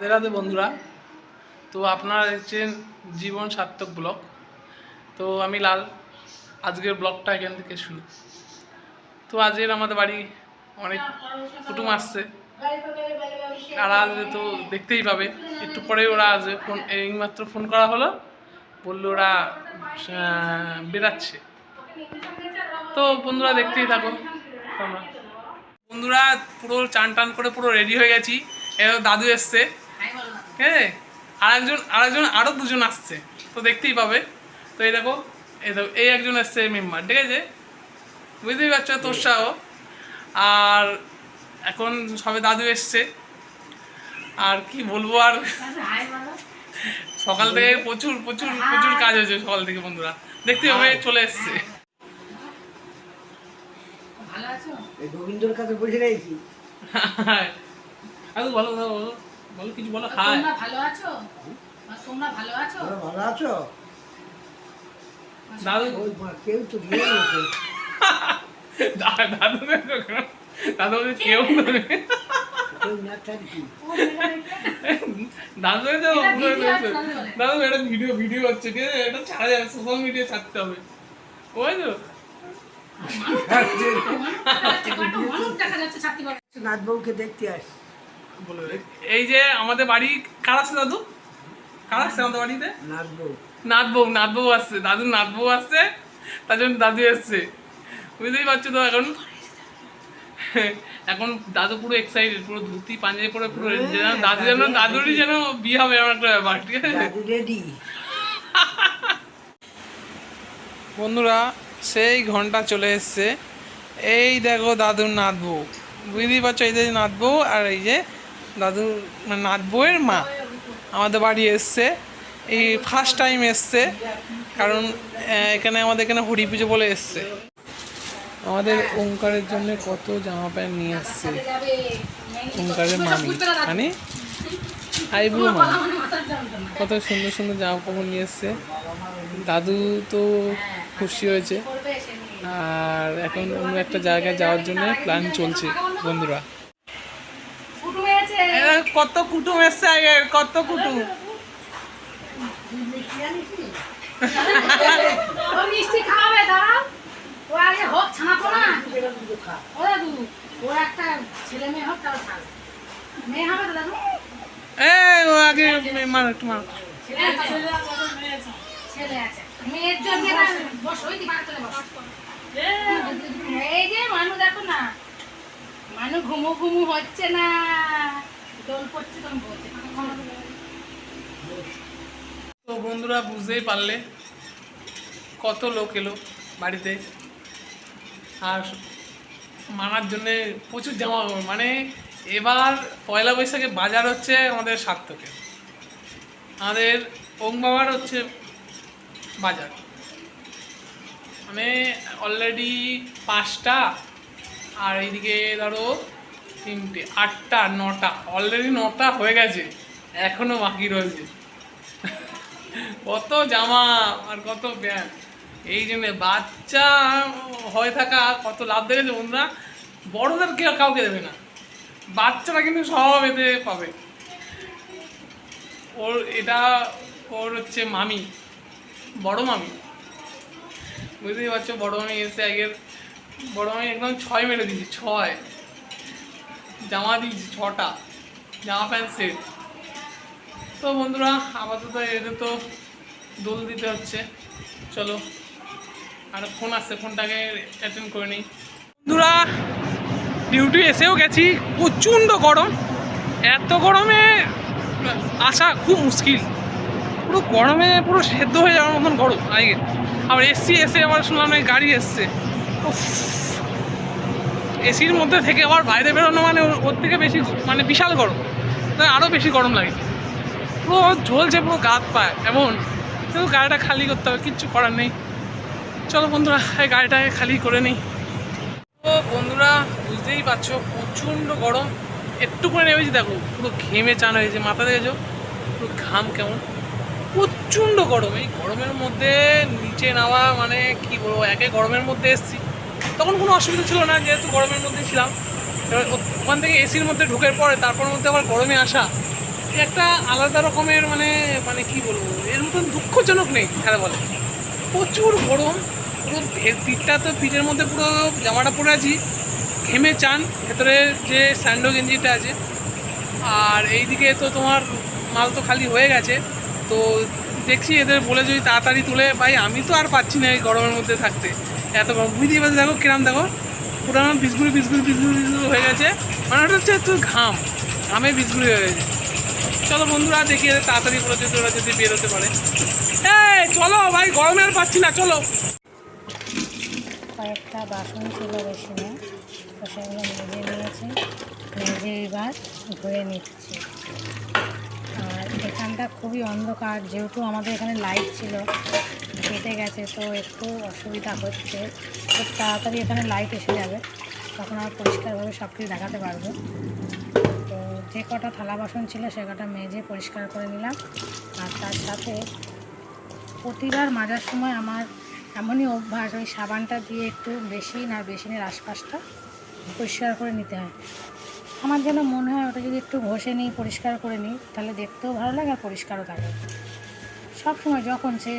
রাধে বন্ধুরা। তো আপনারা দেখছেন জীবন সার্থক ব্লগ। তো আমি লাল, আজকের ব্লগটা এখান থেকে শুরু। তো আজকের আমাদের বাড়ি অনেক কুটুম আসছে। আর আসবে তো দেখতেই পাবে। একটু পরে ওরা আসবে ফোন এইমাত্র ফোন করা হলো। বলল ওরা বেরাচ্ছে। তো বন্ধুরা দেখতেই থাকো তোমরা। বন্ধুরা পুরো চান টান করে পুরো রেডি হয়ে গেছি। এবার দাদু এসছে। আছে আরেকজন আরেকজন আরও দুজন আসছে। তো দেখতেই পাবে। তো এই দেখো এই দেখো এই একজন এসছে মেম্বার ঠিক আছে? বুঝতেই পারছ তোর সাহ। আর এখন সবে দাদু এসছে। আর কি বলব আর? সকাল থেকে প্রচুর প্রচুর প্রচুর কাজ হয়েছে সকাল থেকে বন্ধুরা। দেখতে হবে চলে এসছে। ভালো আছো? এই গোবিন্দর কাছে বসে রয়েছি। বলো বলো। বলো কিছু বলো খায় তোমরা ভালো আছো? তোমরা ভালো আছো? তোমরা ভালো আছো? দাদু ওই মা কেউ তো দিয়ে গেছে দা- দাদু দাদু কেউ দাদু এটা ভিডিও ভিডিও হচ্ছে ঠিক আছে? এটা ছাড়া যাবে সোশ্যাল মিডিয়া ছাড়তে হবে। ওই তো। নাথবাবুকে দেখতে আস। বলে দে। এই যে আমাদের বাড়ি কার আছে দাদু? কার আসছে আমাদের বাড়িতে? নাথবাবু নাথবউ নাথবউ আসছে দাদু নাথবউ আসছে তার জন্য দাদু এসছে। বুঝতেই পারছ তো এখন? এখন দাদু পুরো এক্সাইটেড পুরো ধুতি পাঞ্জাবি পরে পুরো ready, দাদু যেন দাদুরই যেন বিয়ে হবে এমন একটা ব্যাপার। ঠিক আছে বন্ধুরা সেই ঘণ্টা চলে এসছে। এই দেখো দাদুর নাতবউ। বুঝতেই পারছ এই যে নাতবউ আর এই যে দাদুর মানে নাতবউয়ের মা আমাদের বাড়ি এসছে। এই ফার্স্ট টাইম এসছে, কারণ এখানে আমাদের এখানে হরি পুজো বলে এসছে। আমাদের ওঙ্কারের জন্য কত জামা প্যান্ট নিয়ে যাবে ওঙ্কারের মামি মানে আইবুড়ো মামি। কত সুন্দর সুন্দর জামা কাপড় নিয়ে এসছে। দাদু তো খুশি হয়েছে। আর এখন অন্য একটা জায়গায় যাওয়ার জন্য প্ল্যান চলছে বন্ধুরা। কত কুটুম এসছে আগে কত কুটুম? ও মিষ্টি খাওয়াবে দাঁড়াও। ও আগে হোক ছানাতো না ও দাদু ও একটা ছেলে মেয়ে হোক তাও খাবে। মেয়ে হবে দাদু? এ ও আগে মে- একটু মার। ছেলে আছে। মেয়ের জন্য না বস ওই দিকে চলে বস। এই যে মানু দেখো না। মানু ঘুমু ঘুমু হচ্ছে না। তো বন্ধুরা বুঝতেই পারলে কত লোক এলো বাড়িতে। আর মানার জন্যে প্রচুর জামা কাপড়। মানে এবার পয়লা বৈশাখে বাজার হচ্ছে আমাদের সার্থকে আমাদের ওম বাবার হচ্ছে বাজার। মানে অলরেডি পাঁচটা, আর এইদিকে ধরো তিনটে, আটটা, নটা অলরেডি নটা হয়ে গেছে, এখনও বাকি রয়েছে। কত জামা আর কত প্যান্ট। এই জন্য বাচ্চা হয়ে থাকা কত লাভ দেখেছে বন্ধুরা? বড়দের কেউ কাউকে দেবে না। বাচ্চারা কিন্তু সব এতে পাবে। ওর এটা ওর হচ্ছে মামি, বড় মামি। বুঝতেই পারছ, বড় মামি এসে আগের, বড় মামি একদম ছয় মেরে দিয়েছে, ছয়। জামা দিয়েছি ছটা, জামা প্যান্ট সেট। তো বন্ধুরা, আপাতত এটা তো দোল দিতে হচ্ছে। চলো, আর ফোন আসছে ফোনটাকে অ্যাটেন্ড করে নিই। বন্ধুরা, ডিউটি এসেও গেছি, প্রচণ্ড গরম। এত গরমে আসা খুব মুশকিল। পুরো গরমে পুরো সেদ্ধ হয়ে যাওয়ার মতন গরম, আগে। আবার এসছি, এসে আবার শুনলাম গাড়ি এসছে। এসির মধ্যে থেকে আবার বাইরে বেরোনো মানে ওর- থেকে বেশি মানে বিশাল গরম। তাই আরও বেশি গরম লাগে। পুরো ঝলছে, পুরো গাত পায় এমন। কিন্তু গাড়িটা খালি করতে হবে, কিচ্ছু করার নেই। চলো বন্ধুরা, এই গাড়িটাকে খালি করে নিই। তো বন্ধুরা, বুঝতেই পারছ, প্রচণ্ড গরম। একটু করে নেমেছি, দেখো, পুরো ঘেমে চান হয়েছে মাথা দেখেছ? পুরো ঘাম কেমন। প্রচণ্ড গরম। এই গরমের মধ্যে নিচে নামা মানে কি বলব, একে গরমের মধ্যে এসছি। তখন কোনো অসুবিধা ছিল না, যেহেতু গরমের মধ্যে ছিলাম। এবার ওখান থেকে এসির মধ্যে ঢুকে পড়ে তারপর মধ্যে আবার গরমে আসা একটা আলাদা রকমের মানে মানে কি বলব, এর মতন দুঃখজনক নেই খেলা বলে। প্রচুর গরম, পুরো পিঠটা তো পিঠের মধ্যে পুরো জামাটা পরে আছি। ঘেমে চান, ভেতরে যে স্যান্ডো গেঞ্জিটা আছে। আর এইদিকে তো তোমার মাল তো খালি হয়ে গেছে। তো দেখছি এদের বলে যদি তাড়াতাড়ি তুলে, ভাই আমি তো আর পাচ্ছি না এই গরমের মধ্যে থাকতে। এত গরম বুঝতেই পারছি, দেখো কিরাম, দেখো। পুরো আমার বিস্কুট বিস্কুট বিস্কুট হয়ে গেছে। মানে ওটা হচ্ছে একটু ঘাম ঘামে বিস্কুট হয়ে গেছে। চলো বন্ধুরা, দেখি তাড়াতাড়ি করে যদি ওরা যদি বেরোতে পারে। হ্যাঁ চলো ভাই, গরমে আর পাচ্ছি না, চলো। কয়েকটা বাসন ছিল বেসিনে তো সেগুলো মেজে নিয়েছি। মেজে এবার ধুয়ে নিচ্ছি। আর এখানটা খুবই অন্ধকার, যেহেতু আমাদের এখানে লাইট ছিল। কেটে গেছে, তো একটু অসুবিধা হচ্ছে। খুব তাড়াতাড়ি এখানে লাইট এসে যাবে, তখন আর পরিষ্কারভাবে সব কিছু দেখাতে পারব। তো যে কটা থালা বাসন ছিল, সে কটা মেজে পরিষ্কার করে নিলাম। আর তার সাথে প্রতিবার মাজার সময় আমার এমনই অভ্যাস, ওই সাবানটা দিয়ে একটু বেশি আর বেসিনের আশপাশটা পরিষ্কার করে নিতে হয়। আমার যেন মনে হয়, ওটা যদি একটু ঘষে নিই, পরিষ্কার করে নিই, তাহলে দেখতেও ভালো লাগে আর পরিষ্কারও থাকে। সব সময় যখন সে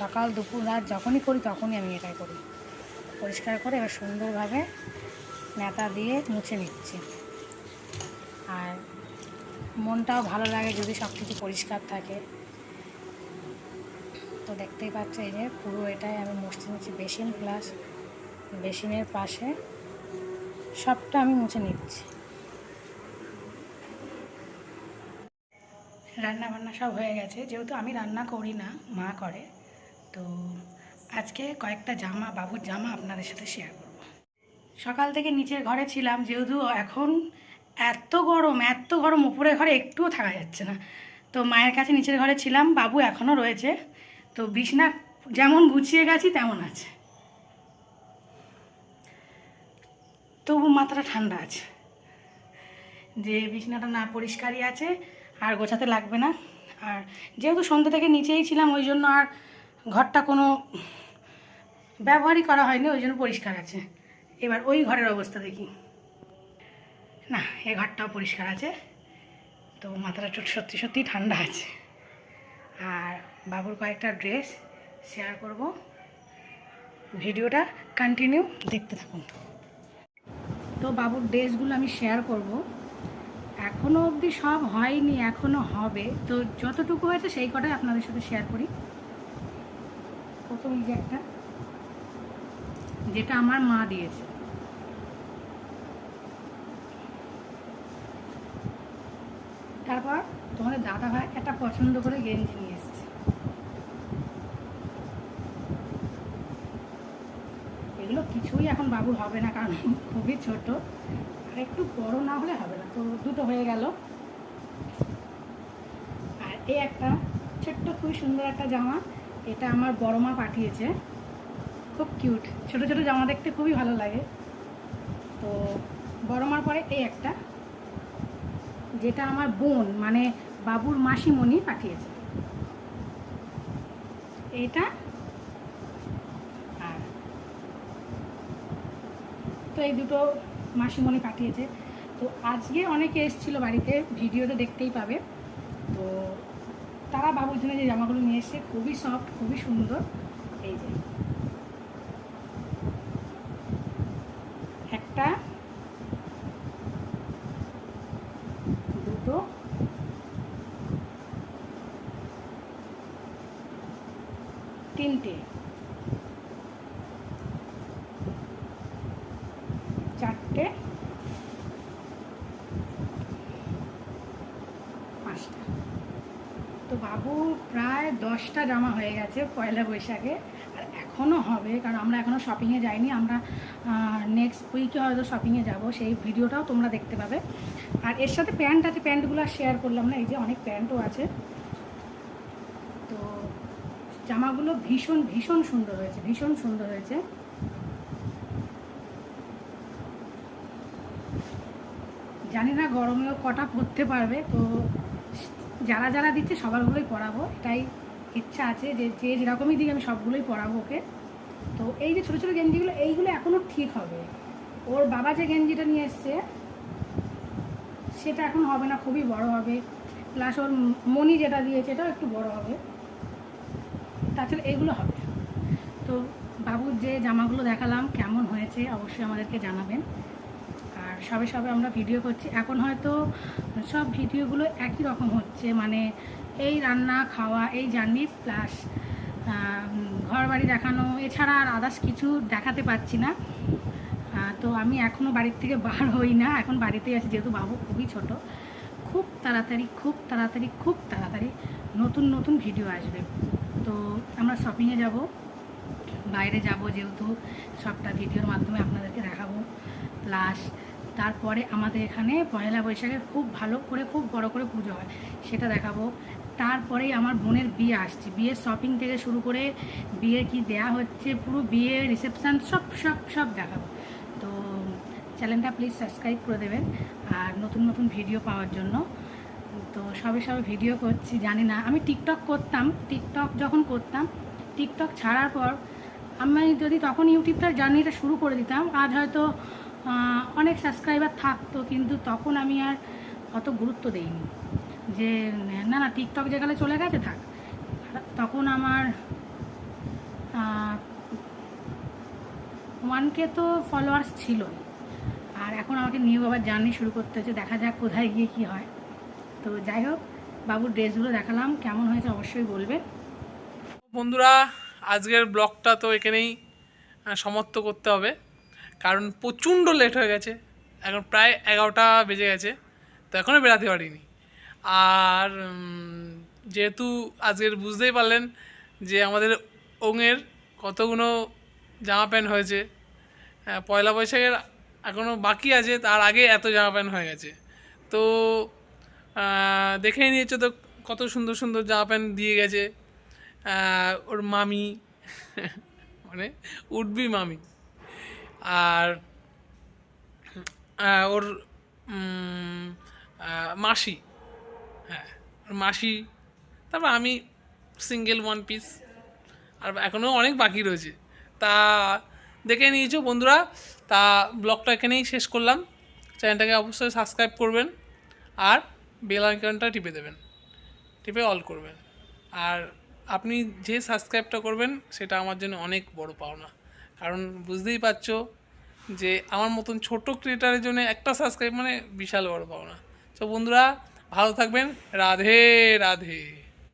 সকাল, দুপুর, রাত যখনই করি তখনই আমি এটাই করি। পরিষ্কার করে এবার সুন্দরভাবে নেতা দিয়ে মুছে নিচ্ছি। আর মনটাও ভালো লাগে যদি সব কিছু পরিষ্কার থাকে। তো দেখতেই পাচ্ছ এই যে পুরো এটাই আমি মুছতে নিচ্ছি, বেসিন প্লাস বেসিনের পাশে সবটা আমি মুছে নিচ্ছি। রান্না বান্না সব হয়ে গেছে। যেহেতু আমি রান্না করি না, মা করে, তো আজকে কয়েকটা জামা, বাবুর জামা আপনাদের সাথে শেয়ার করব। সকাল থেকে নিচের ঘরে ছিলাম, যেহেতু এখন এত গরম এত গরম, উপরের ঘরে একটুও থাকা যাচ্ছে না। তো মায়ের কাছে নিচের ঘরে ছিলাম, বাবু এখনও রয়েছে, তো বিছনা যেমন গুছিয়ে গেছি, তেমন আছে। তবু মাথাটা ঠান্ডা আছে। যে বিছনাটা না পরিষ্কারই আছে আর গোছাতে লাগবে না। আর যেহেতু সন্ধ্যা থেকে নিচেই ছিলাম, ওই জন্য আর ঘরটা কোনো ব্যবহারই করা হয়নি, ওই জন্য পরিষ্কার আছে। এবার ওই ঘরের অবস্থা দেখি। না, এ ঘরটাও পরিষ্কার আছে। তো মাথাটা একটু সত্যি সত্যি ঠান্ডা আছে। আর বাবুর কয়েকটা ড্রেস শেয়ার করব। ভিডিওটা কন্টিনিউ দেখতে থাকুন। তো বাবুর ড্রেসগুলো আমি শেয়ার করব। এখনও অবধি সব হয়নি এখনও হবে। তো যতটুকু হয়েছে সেই কটাই আপনাদের সাথে শেয়ার করি। প্রথম যে একটা, যেটা আমার মা দিয়েছে। তারপর তোমাদের দাদা ভাই একটা পছন্দ করে গেঞ্জি নিয়ে এসছে। এগুলো কিছুই এখন বাবুর হবে না, কারণ খুবই ছোট। আর একটু বড় না হলে হবে না। তো দুটো হয়ে গেল। আর এই একটা ছোট্ট, খুবই সুন্দর একটা জামা, এটা আমার বড় মা পাঠিয়েছে। খুব কিউট। ছোট ছোট জামা দেখতে খুবই ভালো লাগে। তো বড় মার পরে এই একটা, যেটা আমার বোন মানে বাবুর মাসিমণি পাঠিয়েছে। এটা আর তো এই দুটো মাসিমণি পাঠিয়েছে। তো আজকে অনেকে এসেছিল বাড়িতে ভিডিওতে দেখতেই পাবে। তো তারা বাবুর জন্য যে জামাগুলো নিয়ে এসছে খুবই সফট খুবই সুন্দর। এই যে একটা দুটো তিনটে চারটে পাঁচটা তো বাবু প্রায় দশটা জামা হয়ে গেছে পয়লা বৈশাখে, আর এখনও হবে, কারণ আমরা এখনও শপিংয়ে যাইনি, আমরা নেক্সট উইকে হয়তো শপিংয়ে যাব, সেই ভিডিওটাও তোমরা দেখতে পাবে। আর এর সাথে প্যান্ট আছে, প্যান্টগুলো শেয়ার করলাম না, এই যে অনেক প্যান্টও আছে। তো জামাগুলো ভীষণ ভীষণ সুন্দর হয়েছে, ভীষণ সুন্দর হয়েছে। জানি না গরমেও কটা পরতে পারবে, তো যারা যারা দিচ্ছে সবারগুলোই পরাবো এটাই ইচ্ছা আছে যে যে যেরকমই দিই আমি সবগুলোই পরাবো ওকে। তো এই যে ছোটো ছোটো গেঞ্জিগুলো, এইগুলো এখনও ঠিক হবে। ওর বাবা যে গেঞ্জিটা নিয়ে এসছে, সেটা এখন হবে না, খুবই বড় হবে। প্লাস ওর মনি যেটা দিয়েছে, এটাও একটু বড় হবে। তাছাড়া এগুলো হবে। তো বাবুর যে জামাগুলো দেখালাম, কেমন হয়েছে অবশ্যই আমাদেরকে জানাবেন। সবে সবে আমরা ভিডিও করছি। এখন হয়তো সব ভিডিওগুলো একই রকম হচ্ছে। মানে এই রান্না, খাওয়া, এই জার্নি প্লাস ঘর বাড়ি দেখানো, এছাড়া আর আদার্স কিছু দেখাতে পারছি না। তো আমি এখনও বাড়ির থেকে বার হই না। এখন বাড়িতেই আছি, যেহেতু বাবু খুবই ছোট। খুব তাড়াতাড়ি খুব তাড়াতাড়ি খুব তাড়াতাড়ি নতুন নতুন ভিডিও আসবে। তো আমরা শপিংয়ে যাব। বাইরে যাব যেহেতু সবটা ভিডিওর মাধ্যমে আপনাদেরকে দেখাবো। প্লাস তারপরে আমাদের এখানে পয়লা বৈশাখে খুব ভালো করে, খুব বড় করে পুজো হয়, সেটা দেখাবো। তারপরেই আমার বোনের বিয়ে আসছে। বিয়ের শপিং থেকে শুরু করে বিয়ে কি দেয়া হচ্ছে, পুরো বিয়ে রিসেপশান সব সব সব দেখাবো। তো চ্যানেলটা প্লিজ সাবস্ক্রাইব করে দেবেন আর নতুন নতুন ভিডিও পাওয়ার জন্য। তো সবে সবে ভিডিও করছি, জানি না। আমি টিকটক করতাম টিকটক যখন করতাম টিকটক ছাড়ার পর আমি যদি তখন ইউটিউবটার জার্নিটা শুরু করে দিতাম, আজ হয়তো অনেক সাবস্ক্রাইবার থাকতো, কিন্তু তখন আমি আর অত গুরুত্ব দেইনি। যে, না না টিকটক যেখানে চলে গেছে থাক। তখন আমার ওয়ানকে তো ফলোয়ার্স ছিল আর এখন আমাকে নিউ আবার জার্নি শুরু করতে হচ্ছে, দেখা যাক কোথায় গিয়ে কি হয়। তো যাই হোক বাবুর ড্রেসগুলো দেখালাম, কেমন হয়েছে অবশ্যই বলবেন। বন্ধুরা, আজকের ব্লগটা তো এখানেই সমাপ্ত করতে হবে। কারণ প্রচণ্ড লেট হয়ে গেছে। এখন প্রায় এগারোটা বেজে গেছে, তো এখনও বেরাতে পারিনি। আর যেহেতু আজকের বুঝতেই পারলেন যে আমাদের ওঙের কতগুলো জামা প্যান্ট হয়েছে পয়লা বৈশাখের এখনও বাকি আছে, তার আগে এত জামা প্যান্ট হয়ে গেছে। তো দেখেই নিয়েছো তো কত সুন্দর সুন্দর জামা প্যান্ট দিয়ে গেছে। ওর মামি মানে উঠবি মামি। আর ওর মাসি হ্যাঁ মাসি, তারপর আমি সিঙ্গেল ওয়ান পিস আর এখনও অনেক বাকি রয়েছে। তা দেখে নিয়েছো বন্ধুরা, তা ব্লগটা এখানেই শেষ করলাম। চ্যানেলটাকে অবশ্যই সাবস্ক্রাইব করবেন, আর বেল আইকনটা টিপে দেবেন, টিপে অল করবেন। আর আপনি যে সাবস্ক্রাইবটা করবেন, সেটা আমার জন্য অনেক বড় পাওনা। কারণ বুঝতেই পারছ যে আমার মতন ছোট ক্রিয়েটারের জন্য একটা সাবস্ক্রাইব মানে বিশাল বড় পাওনা। তো বন্ধুরা, ভালো থাকবেন। রাধে রাধে।